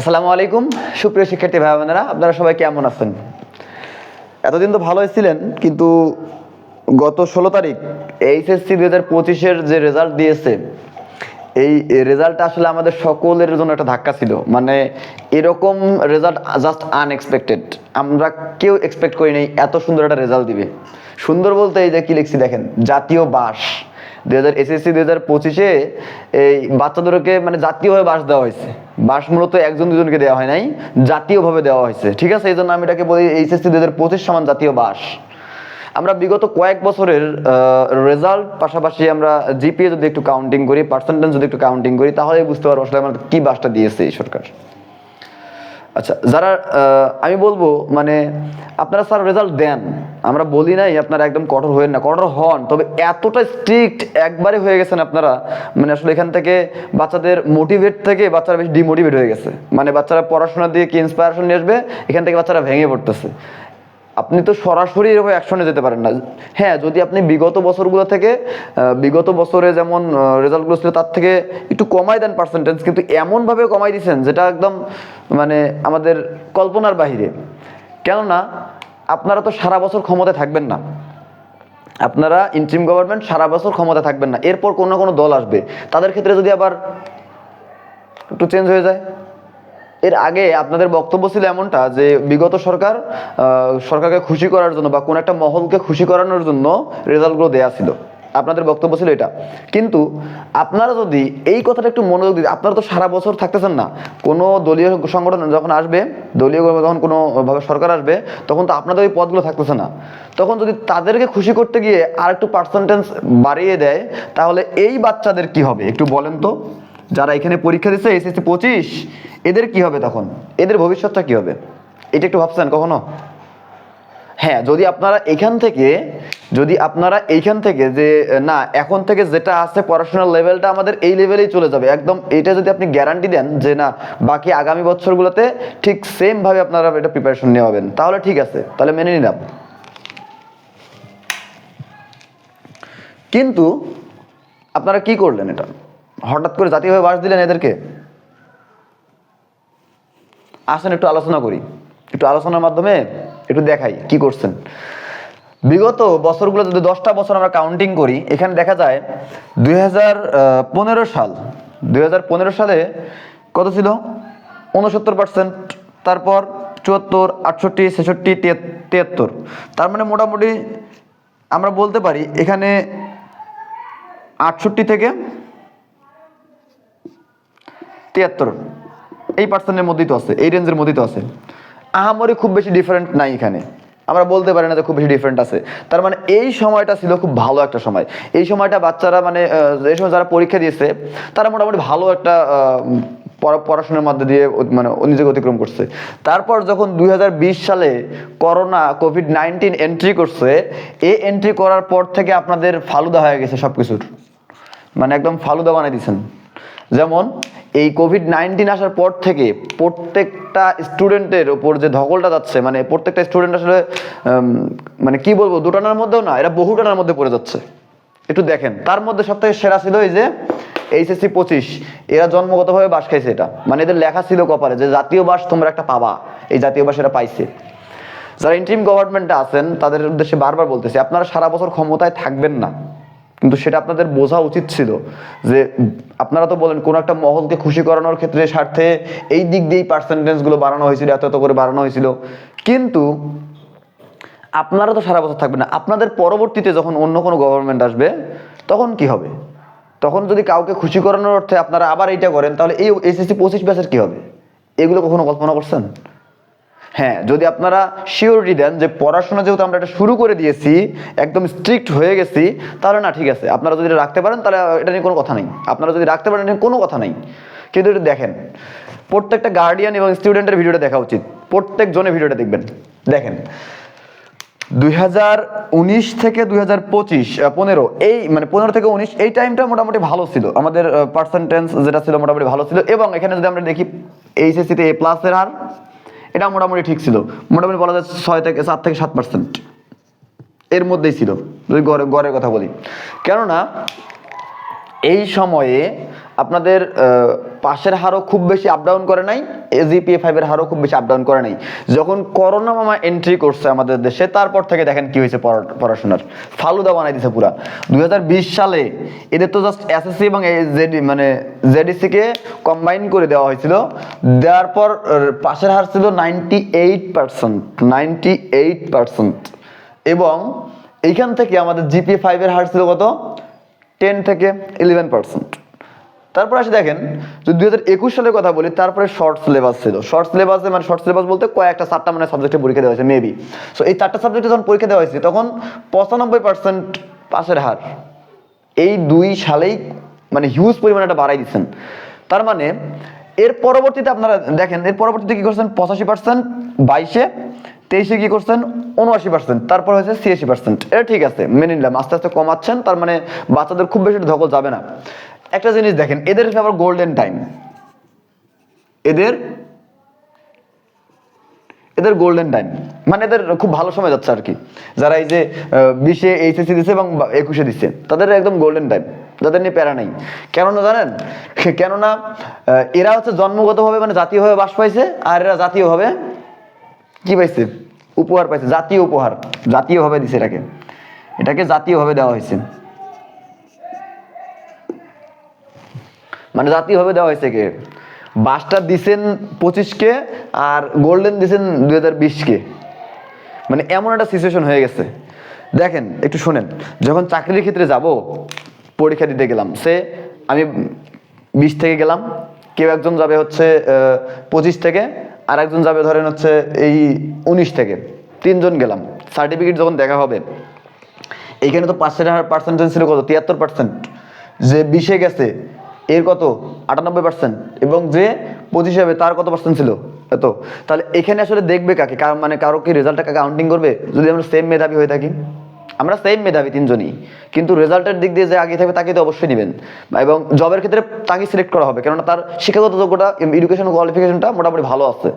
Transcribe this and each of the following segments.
আসসালামু আলাইকুম। সুপ্রিয় শিক্ষার্থী ভাই বোনেরা আপনারা সবাই কেমন আছেন? এতদিন তো ভালোই ছিলেন, কিন্তু গত ষোলো তারিখ এইচএসসি দুই হাজার পঁচিশের যে রেজাল্ট দিয়েছে, এই রেজাল্টটা আসলে আমাদের সকলের জন্য একটা ধাক্কা ছিল। মানে এরকম রেজাল্ট জাস্ট আনএক্সপেক্টেড আমরা কেউ এক্সপেক্ট করি নাই এত সুন্দর একটা রেজাল্ট দিবে। সুন্দর বলতে এই যে কি লিখছি দেখেন, জাতীয় বাস। দুই হাজার এসএসসি দুই হাজার পঁচিশে এই বাচ্চাদেরকে মানে জাতীয়ভাবে বাস দেওয়া হয়েছে। বাস মূলত একজন, দুজনকে দেওয়া হয় নাই, জাতীয়ভাবে দেওয়া হয়েছে। ঠিক আছে? এই জন্য আমি এটাকে বলি এইচএসসি দুই হাজার পঁচিশ সমান জাতীয় বাস। আমরা বিগত কয়েক বছরের রেজাল্ট পাশাপাশি আমরা জিপিএ যদি একটু কাউন্টিং করি পার্সেন্টেজ যদি একটু কাউন্টিং করি তাহলে বুঝতে পারব আসলে আমাদের কি বাসটা দিয়েছে এই সরকার। আচ্ছা যারা আমি বলব মানে আপনারা স্যার রেজাল্ট দেন। আমরা বলি নাই, আপনারা একদম কঠোর হয়েন না। কঠোর হন, তবে এতটা স্ট্রিক্ট একবারে হয়ে গেছেন আপনারা মানে আসলে এখান থেকে বাচ্চাদের মোটিভেট থেকে বাচ্চারা বেশি ডিমোটিভেট হয়ে গেছে। মানে বাচ্চারা পড়াশোনা দিয়ে কি ইন্সপায়ারেশন নিয়ে আসবে? এখান থেকে বাচ্চারা ভেঙে পড়তেছে। আপনি তো সরাসরি এরকম অ্যাকশনে যেতে পারেন না। হ্যাঁ যদি আপনি বিগত বছরগুলো থেকে বিগত বছরে যেমন রেজাল্টগুলো ছিল তার থেকে একটু কমাই দেন পার্সেন্টেজ কিন্তু এমনভাবে কমাই দিয়েছেন যেটা একদম মানে আমাদের কল্পনার বাহিরে। কেননা, আপনারা তো সারা বছর ক্ষমতায় থাকবেন না। আপনারা ইন্ট্রিম গভর্নমেন্ট সারা বছর ক্ষমতায় থাকবেন না। এরপর কোনো কোনো দল আসবে। তাদের ক্ষেত্রে যদি আবার একটু চেঞ্জ হয়ে যায় এর আগে আপনাদের বক্তব্য ছিল এমনটা যে বিগত সরকার সরকারকে খুশি করার জন্য বা কোন একটা মহলকে খুশি করানোর জন্য রেজাল্টগুলো দেয়া ছিল। আপনাদের বক্তব্য ছিল এটা। কিন্তু আপনারা যদি এই কথাটা একটু মনোযোগ দিতে আপনারা তো সারা বছর থাকতেছেন না। কোনো দলীয় সংগঠন যখন আসবে, দলীয় যখন কোনো ভাবে সরকার আসবে, তখন তো আপনাদের ওই পদগুলো থাকতেছে না। তখন যদি তাদেরকে খুশি করতে গিয়ে আর একটু পার্সেন্টেজ বাড়িয়ে দেয়, তাহলে এই বাচ্চাদের কি হবে? একটু বলেন তো। যারা এখানে পরীক্ষা দিচ্ছে এসএসসি পঁচিশ, এদের কি হবে তখন? এদের ভবিষ্যৎটা কি হবে? এটা একটু ভাবছেন কখনো? হ্যাঁ যদি আপনারা এখান থেকে, যদি আপনারা এইখান থেকে যে, না, এখন থেকে যেটা আছে পড়াশোনার লেভেলটা আমাদের এই লেভেলেই চলে যাবে। একদম এটা যদি আপনি গ্যারান্টি দেন যে, না, বাকি আগামী বছরগুলোতে ঠিক সেম ভাবে আপনারা এটা প্রিপারেশন নেওয়াবেন তাহলে ঠিক আছে, তাহলে মেনে নিলাম। কিন্তু আপনারা কি করলেন এটা? হঠাৎ করে জাতীয়ভাবে বাস দিলেন এদেরকে? আসেন, একটু আলোচনা করি। একটু আলোচনার মাধ্যমে একটু দেখাই কি করছেন। বিগত বছরগুলো যদি দশটা বছর আমরা কাউন্টিং করি, এখানে দেখা যায় দুই সাল, দুই হাজার পনেরো সালে কত ছিল? উনসত্তর পার্সেন্ট তারপর চুয়াত্তর, আটষট্টি, ছেষট্টি তিয়াত্তর। তার মানে মোটামুটি আমরা বলতে পারি এখানে আটষট্টি থেকে তিয়াত্তর। এই পার্সেন্টের মধ্যেই তো আছে, এই রেঞ্জের মধ্যেই তো আছে। আহামরি খুব বেশি ডিফারেন্ট নাই এখানে। আমরা বলতে পারি না যে খুব বেশি ডিফারেন্ট আছে। তার মানে এই সময়টা ছিল খুব ভালো একটা সময়। এই সময়টা বাচ্চারা মানে এই সময় যারা পরীক্ষা দিয়েছে, তারা মোটামুটি ভালো একটা পড়াশোনার মধ্যে দিয়ে মানে নিজেকে অতিক্রম করছে। তারপর যখন দুই হাজার বিশ সালে করোনা কোভিড নাইন্টিন এন্ট্রি করছে, এই এন্ট্রি করার পর থেকে আপনাদের ফালুদা হয়ে গেছে সব কিছুর মানে একদম ফালুদা বানিয়ে দিয়েছেন। যেমন, এই কোভিড নাইন্টিন আসার পর থেকে প্রত্যেকটা স্টুডেন্টের ওপর যে ধকলটা যাচ্ছে মানে প্রত্যেকটা স্টুডেন্ট আসলে মানে কি বলব, দুটানার মধ্যেও না, এরা বহু টানার মধ্যে পড়ে যাচ্ছে। একটু দেখেন, তার মধ্যে সব থেকে সেরা ছিল এই যে এইচএসসি পঁচিশ, এরা জন্মগতভাবে বাস খাইছে এটা। মানে এদের লেখা ছিল কপালে যে জাতীয় বাস তোমরা একটা পাবা, এই জাতীয় বাস এরা পাইছে। যারা ইন্টিম গভর্নমেন্টে আছেন, তাদের উদ্দেশ্যে বারবার বলতেছি, আপনারা সারা বছর ক্ষমতায় থাকবেন না। কিন্তু সেটা আপনাদের বোঝা উচিত ছিল যে আপনারা তো বলেন কোন একটা মহলকে খুশি করানোর ক্ষেত্রে স্বার্থে এই দিক দিয়েই পার্সেন্টেজগুলো বাড়ানো হয়েছিল, এত এত করে বাড়ানো হয়েছিল। কিন্তু আপনারা তো সারা বছর থাকবেন না। আপনাদের পরবর্তীতে যখন অন্য কোনো গভর্নমেন্ট আসবে, তখন কি হবে? তখন যদি কাউকে খুশি করানোর অর্থে আপনারা আবার এইটা করেন, তাহলে এই এসএসসি পঁচিশ ব্যাচের কি হবে? এগুলো কখনো কল্পনা করছেন? হ্যাঁ যদি আপনারা শিওরিটি দেন যে পড়াশোনা যেহেতু আমরা এটা শুরু করে দিয়েছি, একদম স্ট্রিক্ট হয়ে গেছি, তাহলে না, ঠিক আছে। আপনারা যদি রাখতে পারেন, তাহলে এটা নিয়ে কোনো কথা নেই। আপনারা যদি রাখতে পারেন কোনো কথা নেই। কিন্তু এটা দেখেন, প্রত্যেকটা গার্ডিয়ান এবং স্টুডেন্টের ভিডিওটা দেখা উচিত। প্রত্যেক জনের ভিডিওটা দেখবেন। দেখেন, দুই থেকে দুই হাজার পনেরো, এই মানে পনেরো থেকে উনিশ, এই টাইমটা মোটামুটি ভালো ছিল। আমাদের পার্সেন্টেজ যেটা ছিল মোটামুটি ভালো ছিল। এবং এখানে যদি আমরা দেখি এইচএসসিতে এ প্লাসের হার এটা মোটামুটি ঠিক ছিল। মোটামুটি বলা যায় ছয় থেকে সাত থেকে সাত পার্সেন্ট এর মধ্যেই ছিল, যদি গড়ে, গড়ের কথা বলি। কেননা এই সময়ে আপনাদের পাশের হারও খুব বেশি আপ ডাউন করে নাই এজিপিএ ফাইভের হারও খুব বেশি আপ ডাউন করে নাই। যখন করোনা মামা এন্ট্রি করছে আমাদের দেশে, তারপর থেকে দেখেন কি হয়েছে পড়াশোনার। ফালুদা বানাই দিছে পুরা। দু হাজার বিশ সালে এদের তো জাস্ট এসএসসি এবং জেডি মানে জেডিসি কে কম্বাইন করে দেওয়া হয়েছিল। দেওয়ার পর পাশের হার ছিল ninety eight percent ninety eight percent এবং এইখান থেকে আমাদের জিপিএ ফাইভের হার ছিল কত? টেন থেকে ইলেভেন পার্সেন্ট তারপর আসে দেখেন, যদি দুই হাজার একুশ সালের কথা বলি, তারপরে শর্ট সিলেবাস ছিল। শর্ট সিলেবাসে মানে শর্ট সিলেবাস বলতে কয়েকটা চারটা মানে সাবজেক্টে পরীক্ষা দেওয়া হয়েছে মেবি সো এই চারটা সাবজেক্টে যখন পরীক্ষা দেওয়া হয়েছে, তখন পঁচানব্বই পার্সেন্ট পাশের হার। এই দুই সালেই মানে হিউজ পরিমাণে একটা বাড়াই দিচ্ছেন। তার মানে এর পরবর্তীতে আপনারা দেখেন, এর পরবর্তীতে কি করছেন? পঁচাশি পার্সেন্ট বাইশে, তেইশে কি করছেন? উনআশি পার্সেন্ট তারপর হয়েছে ছিয়াশি পার্সেন্ট এটা ঠিক আছে, মেনে নিলাম। আস্তে আস্তে কমাচ্ছেন, তার মানে বাচ্চাদের খুব বেশি ধকল যাবে না। একটা জিনিস দেখেন, এদের আবার গোল্ডেন টাইম এদের এদের গোল্ডেন টাইম মানে এদের খুব ভালো সময় যাচ্ছে আর কি। যারা এই যে বিশে এইচএসসি দিচ্ছে এবং একুশে দিচ্ছে তাদের একদম গোল্ডেন টাইম যাদের নিয়ে প্যারা নেই। কেননা জানেন, কেননা এরা হচ্ছে জন্মগতভাবে মানে জাতীয়ভাবে বাস পাইছে, আর এরা জাতীয়ভাবে কি পাইছে? উপহার পাইছে, জাতীয় উপহার। জাতীয়ভাবে দিছে এটাকে। এটাকে জাতীয়ভাবে দেওয়া হয়েছে। মানে জাতীয়ভাবে দেওয়া হয়েছে কে বাসটা দিছেন পঁচিশকে আর গোল্ডেন দিছেন দুই হাজার বিশকে। মানে এমন একটা সিচুয়েশন হয়ে গেছে। দেখেন, একটু শোনেন, যখন চাকরির ক্ষেত্রে যাব, পরীক্ষা দিতে গেলাম, সে আমি বিশ থেকে গেলাম, কেউ একজন যাবে হচ্ছে পঁচিশ থেকে আর একজন যাবে ধরেন হচ্ছে এই উনিশ থেকে। তিনজন গেলাম সার্টিফিকেট যখন দেখা হবে এইখানে তো পাঁচশো পার্সেন্টেজ ছিল কত? তিয়াত্তর পার্সেন্ট যে বিশে গেছে এর কত? আটানব্বই পার্সেন্ট এবং যে পঁচিশ হবে, তার কত পার্সেন্ট ছিল? এত। তাহলে এখানে আসলে দেখবে কাকে? কার মানে কারও কি রেজাল্টটা কাকে কাউন্টিং করবে? যদি আমরা সেম মেধাবী হয়ে থাকি। আমরা সেম মেধাবী তিনজনই। কিন্তু রেজাল্টের দিক দিয়ে যে আগে থাকবে তাকে তো অবশ্যই নেবেন। এবং জবের ক্ষেত্রে তাকে সিলেক্ট করা হবে। কেননা তার শিক্ষাগত যোগ্যতা এডুকেশন কোয়ালিফিকেশনটা মোটামুটি ভালো আছে।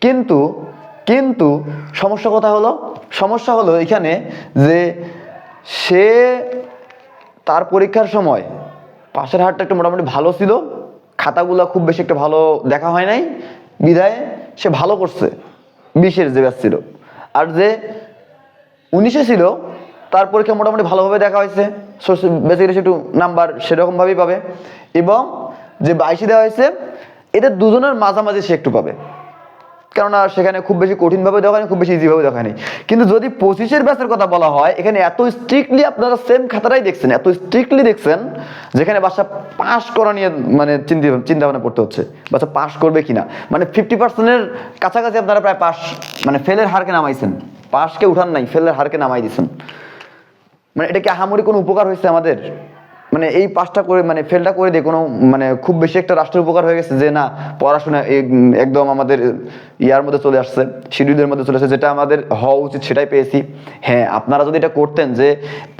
কিন্তু কিন্তু সমস্যা কথা হলো? সমস্যা হলো এখানে যে সে তার পরীক্ষার সময় পাশের হারটা একটু মোটামুটি ভালো ছিল। খাতাগুলো খুব বেশি একটা ভালো দেখা হয় নাই। বিদায়, সে ভালো করছে। বিশের যে ব্যাচ ছিল। আর যে উনিশে ছিল, তার পরীক্ষা মোটামুটি ভালোভাবে দেখা হয়েছে। বেসিক্যালি সে একটু নাম্বার সেরকমভাবেই পাবে। এবং যে বাইশে দেওয়া হয়েছে, এদের দুজনের মাঝামাঝি সে একটু পাবে। কেননা সেখানে খুব বেশি কঠিনভাবে দেখা হয়নি, খুব বেশি ইজিভাবে দেখা হয়নি। কিন্তু যদি পঁচিশের ব্যাচের কথা বলা হয়, এখানে এত স্ট্রিক্টলি আপনারা সেম খাতাটাই দেখছেন, এত স্ট্রিক্টলি দেখছেন, যেখানে বাচ্চা পাস করা নিয়ে মানে চিন্তা চিন্তা ভাবনা করতে হচ্ছে বাচ্চা পাস করবে কিনা? মানে ফিফটি পার্সেন্টের কাছাকাছি আপনারা প্রায় পাস মানে ফেলের হারকে নামাইছেন। পাসকে উঠান নাই ফেলের হারকে নামাই দিয়েছেন মানে এটা কি আহামরি কোনো উপকার হয়েছে আমাদের? মানে এই পাসটা করে মানে ফেলটা করে দিয়ে কোনো মানে খুব বেশি একটা রাষ্ট্রের উপকার হয়ে গেছে যে না, পড়াশোনা একদম আমাদের ইয়ার মধ্যে চলে আসছে, শিডিউলের মধ্যে চলে আসছে, যেটা আমাদের হওয়া উচিত, সেটাই পেয়েছি। হ্যাঁ আপনারা যদি এটা করতেন যে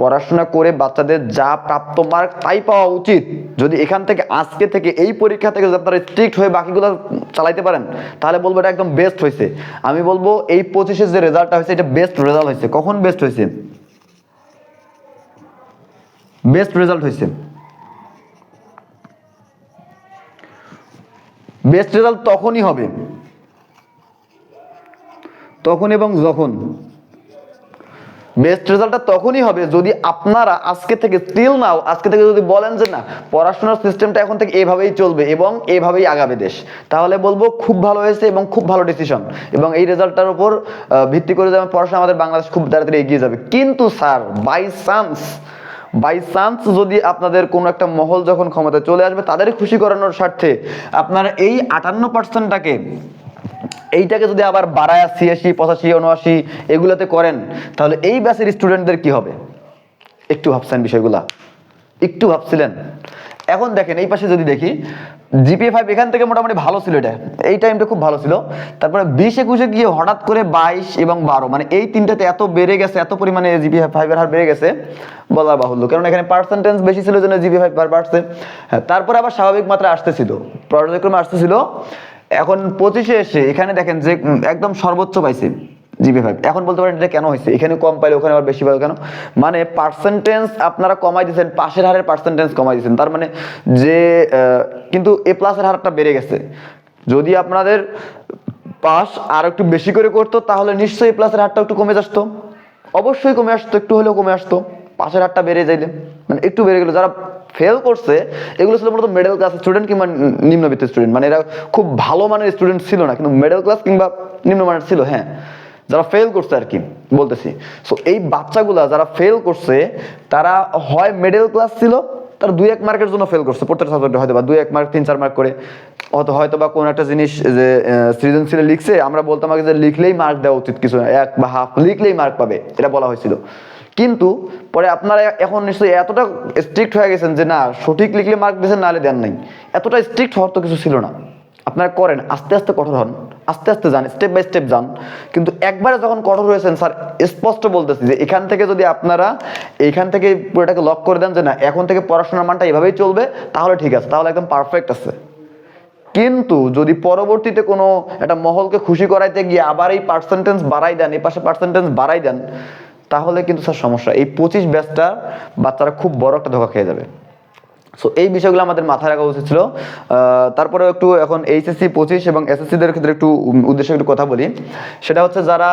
পড়াশোনা করে বাচ্চাদের যা প্রাপ্ত মার্ক তাই পাওয়া উচিত, যদি এখান থেকে আজকে থেকে এই পরীক্ষা থেকে যদি আপনারা স্ট্রিক্ট হয়ে বাকিগুলো চালাইতে পারেন, তাহলে বলব এটা একদম বেস্ট হয়েছে। আমি বলব এই পঁচিশের যে রেজাল্টটা হয়েছে, এটা বেস্ট রেজাল্ট হয়েছে। কখন বেস্ট হয়েছে? বেস্ট রেজাল্ট হয়েছে বেস্ট রেজাল্ট তখনই হবে। তখন এবং যখন। বেস্ট রেজাল্টটা তখনই হবে যদি আপনারা আজকে থেকে স্টিল নাও, আজকে থেকে যদি বলেন যে না, পড়াশোনার সিস্টেমটা এখন থেকে এভাবেই চলবে এবং এভাবেই আগাবে দেশ, তাহলে বলব খুব ভালো হয়েছে এবং খুব ভালো ডিসিশন এবং এই রেজাল্টটার উপর ভিত্তি করে যেমন পড়াশোনা আমাদের বাংলাদেশ খুব তাড়াতাড়ি এগিয়ে যাবে। কিন্তু sir by chance by chance যদি আপনাদের কোনো একটা মহল যখন ক্ষমতায় চলে আসবে, তাদের খুশি করানোর স্বার্থে আপনারা এই আটান্ন পার্সেন্টটাকে এইটাকে যদি আবার বাড়ায় ছিয়াশি পঁচাশি, উনআশি, এগুলোতে করেন, তাহলে এই ব্যাচের স্টুডেন্টদের কি হবে? একটু ভাবছেন বিষয়গুলা? একটু ভাবছিলেন? এখন দেখেন, এই পাশে যদি দেখি জিপিএ ফাইভ এখান থেকে মোটামুটি ভালো ছিল এটা। এই টাইমটা খুব ভালো ছিল। তারপরে বিশ একুশে গিয়ে হঠাৎ করে বাইশ এবং বারো মানে এই তিনটাতে এত বেড়ে গেছে, এত পরিমাণে জিপি ফাইভের হার বেড়ে গেছে বলা বাহুল্য। কারণ এখানে পার্সেন্টেজ বেশি ছিল জন্য জিপি ফাইভ বাড়ছে। হ্যাঁ তারপরে আবার স্বাভাবিক মাত্রা আসতেছিল। পর্যায়ক্রমে আসতেছিল। এখন পঁচিশে এসে, এখানে দেখেন যে একদম সর্বোচ্চ পাইছে। GP five. এখন বলতে পারেন এটা কেন হয়েছে? এখানে কম পাইলে ওখানে আবার বেশি পাইলো কেন? মানে পার্সেন্টেজ আপনারা কমাই দিয়েছেন, পাশের হারের পার্সেন্টেজ কমাই দিয়েছেন। তার মানে যে কিন্তু এ প্লাসের হারটা বেড়ে গেছে। যদি আপনাদের পাস আর একটু বেশি করে করতো, তাহলে নিশ্চয়ই এ প্লাসের হারটা একটু কমে আসতো। অবশ্যই কমে আসতো, একটু হলেও কমে আসতো। পাশের হারটা বেড়ে যাইলে। মানে একটু বেড়ে গেলো। যারা ফেল করছে, এগুলো ছিল মূলত মিডল ক্লাস স্টুডেন্ট কিংবা নিম্নবিত্ত স্টুডেন্ট মানে এরা খুব ভালো মানের স্টুডেন্ট ছিল না, কিন্তু মিডল ক্লাস কিংবা নিম্নমানের ছিল হ্যাঁ। যারা ফেল করছে আর কি, বলতেছি। সো এই বাচ্চাগুলা যারা ফেল করছে, তারা হয় মিডল ক্লাস ছিল, তারা দুই এক মার্কের জন্য ফেল করছে। প্রত্যেকটা সাবজেক্টে হয়তো বা দুই এক মার্ক তিন চার মার্ক করে। হয়তো হয়তো বা কোনো একটা জিনিস যে সৃজনশীলে লিখছে, আমরা বলতাম আগে যে লিখলেই মার্ক দেওয়া উচিত কিছু এক বা হাফ লিখলেই মার্ক পাবে, এটা বলা হয়েছিল। কিন্তু, পরে আপনারা এখন নিশ্চয়ই এতটা স্ট্রিক্ট হয়ে গেছেন যে, না, সঠিক লিখলে মার্ক দিয়েছেন, নাহলে দেন নাই। এতটা স্ট্রিক্ট হওয়ার তো কিছু ছিল না। আপনারা করেন, আস্তে আস্তে কঠোর হন। আস্তে আস্তে যান স্টেপ বাই স্টেপ যান। কিন্তু একবারে যখন কঠোর হয়েছেন, স্যার, স্পষ্ট বলতেছি যে এখান থেকে যদি আপনারা এখান থেকে পুরোটাকে লক করে দেন যে না, এখন থেকে পড়াশোনার মানটা এভাবেই চলবে, তাহলে ঠিক আছে, তাহলে একদম পারফেক্ট আছে। কিন্তু যদি পরবর্তীতে কোনো একটা মহলকে খুশি করাইতে গিয়ে আবার এই পার্সেন্টেজ বাড়াই দেন, এই পাশে পার্সেন্টেজ বাড়াই দেন, তাহলে কিন্তু স্যার সমস্যা। এই পঁচিশ ব্যাচটা বাচ্চারা খুব বড় একটা ধোকা খেয়ে যাবে। সো এই বিষয়গুলো আমাদের মাথায় রাখা উচিত ছিল। তারপরেও একটু এখন এইচএসসি পঁচিশ এবং এসএসসিদের ক্ষেত্রে একটু উদ্দেশ্যে একটু কথা বলি। সেটা হচ্ছে যারা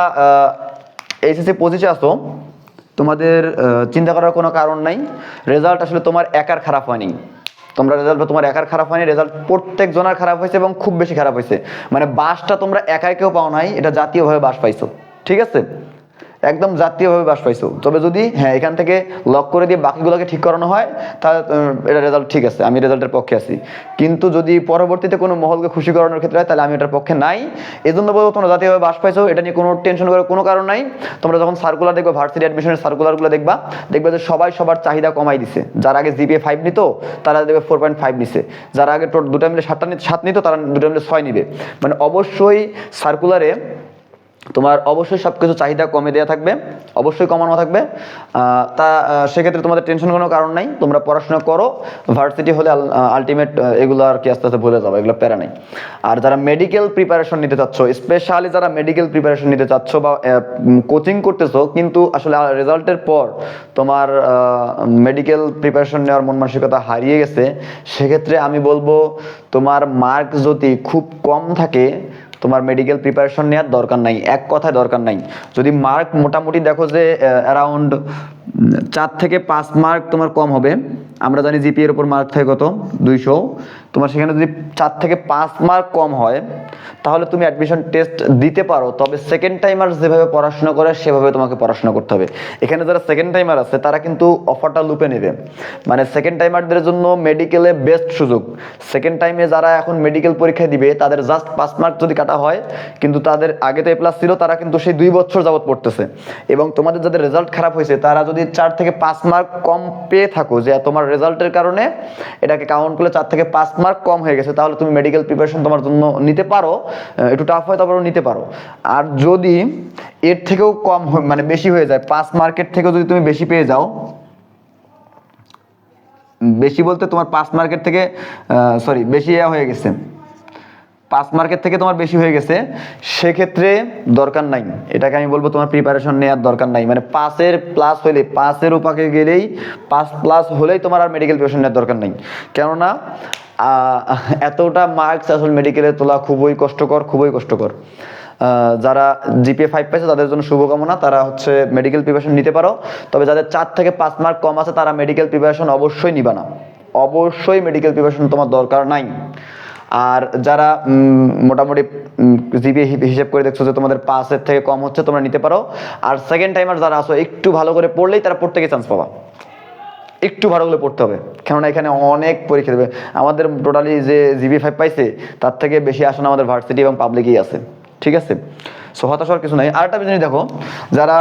এইচএসসি পঁচিশে আসো, তোমাদের চিন্তা করার কোনো কারণ নাই। রেজাল্ট আসলে তোমার একার খারাপ হয়নি। তোমরা রেজাল্ট তোমার একার খারাপ হয়নি, রেজাল্ট প্রত্যেক জনের খারাপ হয়েছে এবং খুব বেশি খারাপ হয়েছে। মানে বাসটা তোমরা একাই কেউ পাও নাই, এটা জাতীয়ভাবে বাস পাইছো। ঠিক আছে? একদম জাতীয়ভাবে বাস পাইছো। তবে যদি হ্যাঁ এখান থেকে লক করে দিয়ে বাকিগুলোকে ঠিক করানো হয়, তাহলে এটা রেজাল্ট ঠিক আছে, আমি রেজাল্টের পক্ষে আছি। কিন্তু যদি পরবর্তীতে কোনো মহলকে খুশি করানোর ক্ষেত্রে হয়, তাহলে আমি এটার পক্ষে নাই। এই জন্য বলব, তোমরা জাতীয়ভাবে বাস পাইছো, এটা নিয়ে কোনো টেনশন করার কোনো কারণ নাই। তোমরা যখন সার্কুলার দেখবে ভার্সিটি অ্যাডমিশনের সার্কুলারগুলো দেখবা, দেখবে যে সবাই সবার চাহিদা কমাই দিছে। যারা আগে জিপিএ ফাইভ নিত, তারা দেখবে ফোর পয়েন্ট ফাইভ নিছে। যারা আগে দুটা মিলে সাতটা সাত নিত, তারা দুটা মিলে ছয় নিবে। মানে অবশ্যই সার্কুলারে তোমার অবশ্যই সব কিছু চাহিদা কমে দেওয়া থাকবে, অবশ্যই কমানো থাকবে। তা সেক্ষেত্রে তোমাদের টেনশন কোনো কারণ নাই, তোমরা পড়াশোনা করো ভার্সিটি হলে আলটিমেট এগুলো আর কি আস্তে আস্তে ভুলে যাবে, এগুলো প্যারা নাই। আর যারা মেডিকেল প্রিপারেশন নিতে চাচ্ছ স্পেশালি যারা মেডিকেল প্রিপারেশন নিতে চাচ্ছ বা কোচিং করতেছো, কিন্তু আসলে রেজাল্টের পর তোমার মেডিকেল প্রিপারেশন নেওয়ার মন মানসিকতা হারিয়ে গেছে, সেক্ষেত্রে আমি বলব তোমার মার্ক যদি খুব কম থাকে তোমার মেডিকেল প্রিপারেশন নেওয়ার দরকার নাই। এক কথায় দরকার নাই। যদি মার্ক মোটামুটি দেখো যে অ্যারাউন্ড চার থেকে পাঁচ মার্ক তোমার কম হবে। আমরা জানি জিপিএর উপর মার্ক থাকে কত? দুইশো। তোমার সেখানে যদি চার থেকে পাঁচ মার্ক কম হয় তাহলে তুমি অ্যাডমিশন টেস্ট দিতে পারো, তবে সেকেন্ড টাইমার যেভাবে পড়াশোনা করে, সেভাবে তোমাকে পড়াশোনা করতে হবে। এখানে যারা সেকেন্ড টাইমার আছে, তারা কিন্তু অফারটা লুপে নেবে। মানে সেকেন্ড টাইমারদের জন্য মেডিকেলে বেস্ট সুযোগ। সেকেন্ড টাইমে যারা এখন মেডিকেল পরীক্ষা দিবে, তাদের জাস্ট পাঁচ মার্ক যদি কাটা হয়, কিন্তু তাদের আগে তো এ প্লাস ছিল, তারা কিন্তু সেই দুই বছর যাবত পড়তেছে। এবং তোমাদের যাদের রেজাল্ট খারাপ হয়েছে, তারা যদি চার থেকে পাঁচ মার্ক কম পেয়ে থাকো, যে তোমার রেজাল্টের কারণে এটাকে কাউন্ট করলে চার থেকে পাঁচ মার্ক কম হয়ে গেছে, তাহলে তুমি মেডিকেল প্রিপারেশন তোমার জন্য নিতে পারো। একটু টাফ হয় তারপরেও নিতে পারো। আর যদি এর থেকেও কম মানে বেশি হয়ে যায়, পাঁচ মার্কেট থেকেও যদি তুমি বেশি পেয়ে যাও, বেশি বলতে তোমার পাঁচ মার্কেট থেকে সরি বেশি ইয়া হয়ে গেছে। পাঁচ মার্কেট থেকে তোমার বেশি হয়ে গেছে, সেক্ষেত্রে দরকার নাই। এটাকে আমি বলব তোমার প্রিপারেশন নেওয়ার দরকার নাই। মানে পাঁচের প্লাস হলে, পাঁচের উপাকে গেলেই, পাঁচ প্লাস হলেই তোমার আর মেডিকেল প্রিপারেশন নেওয়ার দরকার নাই। কেননা এতটা মার্কস আসলে মেডিকেলে তোলা খুবই কষ্টকর খুবই কষ্টকর। যারা জিপিএ ফাইভ পাইছে তাদের জন্য শুভকামনা, তারা হচ্ছে মেডিকেল প্রিপারেশন নিতে পারো। তবে যাদের চার থেকে পাঁচ মার্ক কম আছে, তারা মেডিকেল প্রিপারেশন অবশ্যই নিবা না। অবশ্যই মেডিকেল প্রিপারেশন তোমার দরকার নাই। আর যারা মোটামুটি জিপিএ হিসেব করে দেখছ যে তোমাদের পাঁচের থেকে কম হচ্ছে, তোমরা নিতে পারো। আর সেকেন্ড টাইমার যারা আসো একটু ভালো করে পড়লেই তারা গিয়ে চান্স পাবা। একটু ভালো করে পড়তে হবে। কেননা এখানে অনেক পরীক্ষা দেবে। আমাদের টোটালি যে জিবি ফাইভ পাইছে, তার থেকে বেশি আসন আমাদের ভার্সিটি এবং পাবলিকই আছে। ঠিক আছে? সো হতাশ হওয়ার কিছু নাই। আর একটা জিনিস দেখো, যারা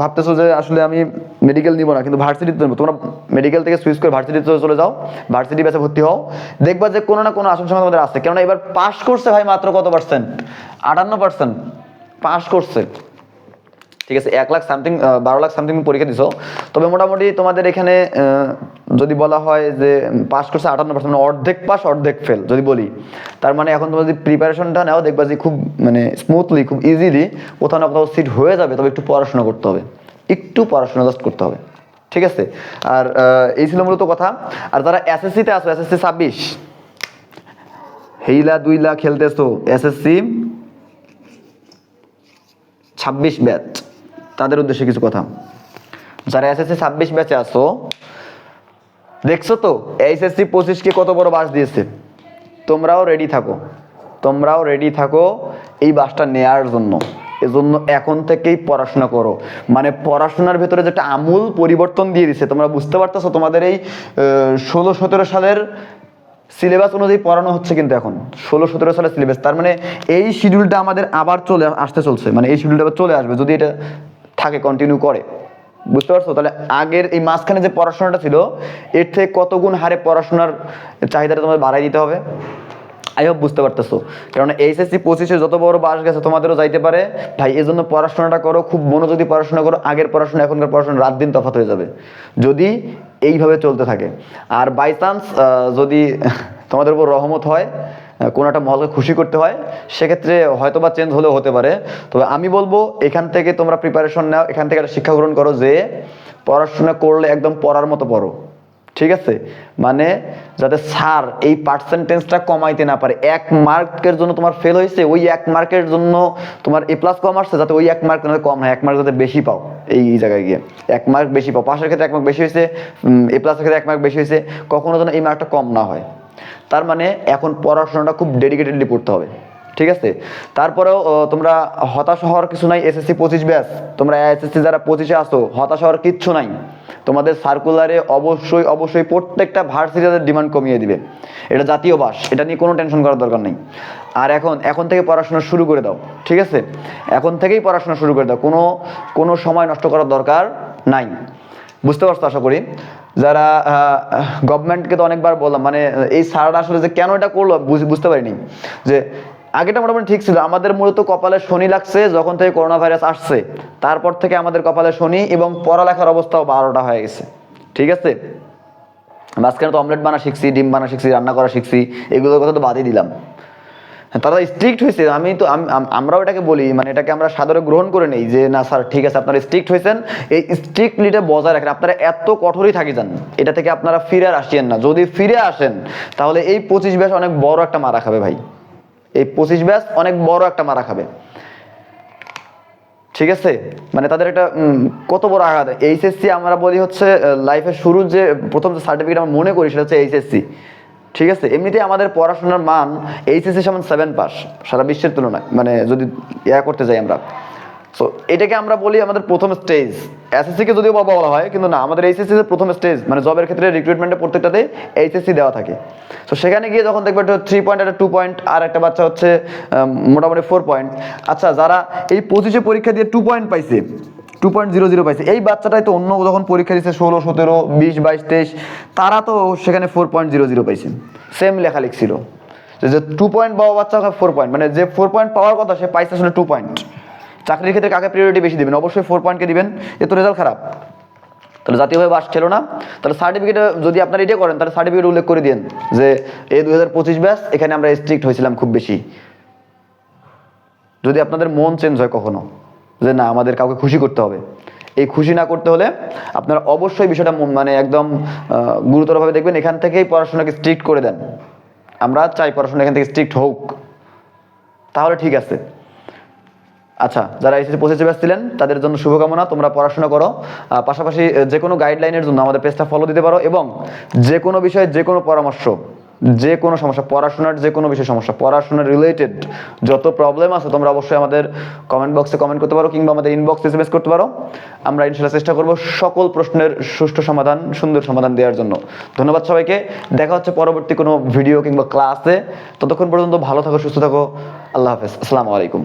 ভাবতেছো যে আসলে আমি মেডিকেল নিব না, কিন্তু ভার্সিটিতে নেব। তোমরা মেডিকেল থেকে সুইচ করে ভার্সিটিতে চলে যাও। ভার্সিটি ব্যাচে ভর্তি হও। দেখবা যে কোনো না কোনো আসন সংখ্যা তোমাদের আছে। কেননা এবার পাস করছে ভাই মাত্র কত পার্সেন্ট আটান্ন পার্সেন্ট পাস করছে। ঠিক আছে, এক লাখ সামথিং বারো লাখ সামথিং পরীক্ষা দিছো। তবে মোটামুটি তোমাদের এখানে যদি বলা হয় যে পাস করছে আটান্ন পার্সেন্ট মানে অর্ধেক পাস অর্ধেক ফেল যদি বলি। তার মানে এখন তোমরা যদি প্রিপারেশনটা নাও, দেখবা যে খুব মানে স্মুথলি খুব ইজিলি কোথাও না কোথাও সিট হয়ে যাবে, তবে একটু পড়াশোনা করতে হবে। একটু পড়াশোনা জাস্ট করতে হবে। ঠিক আছে? আর এই ছিল মূলত কথা। আর যারা এসএসসিতে আসো এসএসসি ছাব্বিশ, হেইলা দুইলা খেলতেছো এসএসসি ছাব্বিশ ব্যাচ। তাদের উদ্দেশ্যে কিছু কথা। যারা এসএসসি ছাব্বিশ ব্যাচে আসো দেখছ তো এইচএসসি পঁচিশকে কত বড় বাস দিয়েছে? তোমরাও রেডি থাকো। তোমরাও রেডি থাকো এই বাসটা নেয়ার জন্য। এজন্য এখন থেকেই পড়াশোনা করো। মানে পড়াশোনার ভেতরে যেটা আমূল পরিবর্তন দিয়ে দিছে, তোমরা বুঝতে পারতেছো তোমাদের এই ষোলো সতেরো সালের সিলেবাস অনুযায়ী পড়ানো হচ্ছে কিন্তু এখন। ষোলো সতেরো সালের সিলেবাস তার মানে এই শিডিউলটা আমাদের আবার চলে আসতে চলছে। মানে এই শিডিউলটা আবার চলে আসবে। যদি এটা থাকে কন্টিনিউ করে। বুঝতে পারছ? তাহলে আগের এই মাঝখানে যে পড়াশোনাটা ছিল, এর থেকে কত গুণ হারে পড়াশোনার চাহিদাটা তোমাদের বাড়াই দিতে হবে? আই হোপ বুঝতে পারতেছো। কারণ এইচএসসি পঁচিশে যত বড় বাস গেছে, তোমাদেরও যাইতে পারে। ভাই এই জন্য পড়াশোনাটা করো, খুব মনোযোগী পড়াশোনা করো। আগের পড়াশোনা, এখনকার পড়াশোনা রাত দিন তফাত হয়ে যাবে। যদি এইভাবে চলতে থাকে। আর বাই চান্স যদি তোমাদের উপর রহমত হয় কোনো একটা মহলকে খুশি করতে হয়, সেক্ষেত্রে হয়তো বা চেঞ্জ হলেও হতে পারে। তবে আমি বলব, এখান থেকে তোমরা প্রিপারেশন নাও, এখান থেকে একটা শিক্ষা গ্রহণ করো যে পড়াশোনা করলে একদম পড়ার মতো পড়ো। ঠিক আছে? মানে যাতে স্যার এই পার্সেন্টেজটা কমাইতে না পারে। এক মার্কের জন্য তোমার ফেল হয়েছে, ওই এক মার্কের জন্য তোমার এ প্লাস কম আসছে, যাতে ওই এক মার্ক কম হয়। এক মার্ক যাতে বেশি পাও এই এই জায়গায় গিয়ে। এক মার্ক বেশি পাও। পাশের ক্ষেত্রে এক মার্ক বেশি হয়েছে এ প্লাসের ক্ষেত্রে এক মার্ক বেশি হয়েছে। কখনো যেন এই মার্কটা কম না হয়। তার মানে এখন পড়াশোনাটা খুব ডেডিকেটেডলি পড়তে হবে, ঠিক আছে? তারপরেও তোমরা হতাশ হওয়ার কিছু নাই এসএসসি পঁচিশ ব্যাস। তোমরা এসএসসি যারা পঁচিশে আসো, হতাশ হওয়ার কিচ্ছু নাই। তোমাদের সার্কুলারে অবশ্যই অবশ্যই প্রত্যেকটা ভার্সিটিদের ডিমান্ড কমিয়ে দিবে। এটা জাতীয় বাস, এটা নিয়ে কোনো টেনশন করার দরকার নেই। আর এখন এখন থেকে পড়াশোনা শুরু করে দাও, ঠিক আছে? এখন থেকেই পড়াশোনা শুরু করে দাও, কোনো কোনো সময় নষ্ট করার দরকার নাই। বুঝতে পারছ আশা করি? যারা গভর্নমেন্টকে তো অনেকবার বললাম মানে এই স্যাররা আসলে যে কেন এটা করল বুঝতে পারিনি। যে আগেটা মোটামুটি ঠিক ছিল, আমাদের মূলত কপালে শনি লাগছে যখন থেকে করোনা ভাইরাস আসছে। তারপর থেকে আমাদের কপালে শনি এবং পড়ালেখার অবস্থাও বারোটা হয়ে গেছে। ঠিক আছে? মাঝখানে তো অমলেট বানা শিখছি, ডিম বানা শিখছি, রান্না করা শিখছি, এগুলোর কথা তো বাদই দিলাম। তারা স্ট্রিক্ট হয়েছে। আমি তো আম- আম- আমরাও এটাকে বলি মানে এটাকে আমরা সাদরে গ্রহণ করে নেই যে, না, স্যার, ঠিক আছে, আপনারা স্ট্রিক্ট হয়েছেন। এই স্ট্রিক্টলিটা বজায় রাখেন। আপনারা এত কঠোরই থাকি যান। এটা থেকে আপনারা ফিরে আসিয়েন না। যদি ফিরে আসেন, তাহলে এই পঁচিশ ব্যাস অনেক বড় একটা মারা খাবে ভাই। এই পঁচিশ ব্যাস অনেক বড় একটা মারা খাবে। ঠিক আছে? মানে তাদের একটা কত বড় আঘাত। এইচএসসি আমরা বলি হচ্ছে লাইফের শুরুর যে প্রথম যে সার্টিফিকেট আমরা মনে করি, সেটা হচ্ছে এইচএসসি ঠিক আছে এমনিতে আমাদের পড়াশোনার মান এইচএসসি সমান সেভেন পাস সারা বিশ্বের তুলনায় মানে যদি ইয়া করতে যাই আমরা। সো এটাকে আমরা বলি আমাদের প্রথম স্টেজ এসএসসিকে যদিও বলা হয়, কিন্তু না, আমাদের এইচএসসি প্রথম স্টেজ মানে জবের ক্ষেত্রে রিক্রুটমেন্টের প্রত্যেকটাতে এইচএসসি দেওয়া থাকে। তো সেখানে গিয়ে যখন দেখবে একটা থ্রি পয়েন্ট একটা টু পয়েন্ট আর একটা বাচ্চা হচ্ছে মোটামুটি ফোর পয়েন্ট আচ্ছা যারা এই পঁচিশে পরীক্ষা দিয়ে টু পয়েন্ট পাইছে টু পয়েন্ট জিরো জিরো পাইছে। এই বাচ্চাটাই তো অন্য যখন পরীক্ষা দিচ্ছে ষোলো, সতেরো, বিশ, বাইশ, তেইশ, তারা তো সেখানে ফোর পয়েন্ট জিরো জিরো পাইছে। সেম লেখা লিখছিল। যে টু পয়েন্ট পাওয়া বাচ্চা ফোর পয়েন্ট মানে যে ফোর পয়েন্ট পাওয়ার কথা সে পাইছে আসলে টু পয়েন্ট চাকরির ক্ষেত্রে কাকে প্রিয়োরিটি বেশি দিবেন? অবশ্যই ফোর পয়েন্টকে দিবেন। এ তো রেজাল্ট খারাপ। তাহলে জাতীয়ভাবে বাস ছিল না। তাহলে সার্টিফিকেটে যদি আপনারা এটা করেন, তাহলে সার্টিফিকেট উল্লেখ করে দিন যে এই দুই হাজার পঁচিশ ব্যাস এখানে আমরা স্ট্রিক্ট হয়েছিলাম খুব বেশি। যদি আপনাদের মন চেঞ্জ হয় কখনো। যে না, আমাদের কাউকে খুশি করতে হবে। এই খুশি না করতে হলে আপনারা অবশ্যই বিষয়টা মন- একদম গুরুতরভাবে দেখবেন, এখান থেকেই পড়াশোনাকে স্ট্রিক্ট করে দেন। আমরা চাই পড়াশোনা এখান থেকে স্ট্রিক্ট হোক। তাহলে ঠিক আছে। আচ্ছা যারা এসেছে পৌঁছেছে ব্যস্ত ছিলেন, তাদের জন্য শুভকামনা, তোমরা পড়াশোনা করো। পাশাপাশি, যে কোনো গাইডলাইনের জন্য আমাদের পেজটা ফলো দিতে পারো এবং যে কোনো বিষয়ে যে কোনো পরামর্শ যে কোনো সমস্যা, পড়াশোনার যে কোনো বিষয় সমস্যা, পড়াশোনার রিলেটেড যত প্রবলেম আছে, তোমরা অবশ্যই আমাদের কমেন্ট বক্সে কমেন্ট করতে পারো কিংবা আমাদের ইনবক্স এসএমএস করতে পারো। আমরা ইনশাল্লাহ চেষ্টা করব সকল প্রশ্নের সুষ্ঠু সমাধান, সুন্দর সমাধান দেওয়ার জন্য। ধন্যবাদ সবাইকে। দেখা হচ্ছে পরবর্তী কোনো ভিডিও কিংবা ক্লাসে ততক্ষণ পর্যন্ত ভালো থাকো, সুস্থ থাকো। আল্লাহ হাফেজ। আসসালামু আলাইকুম।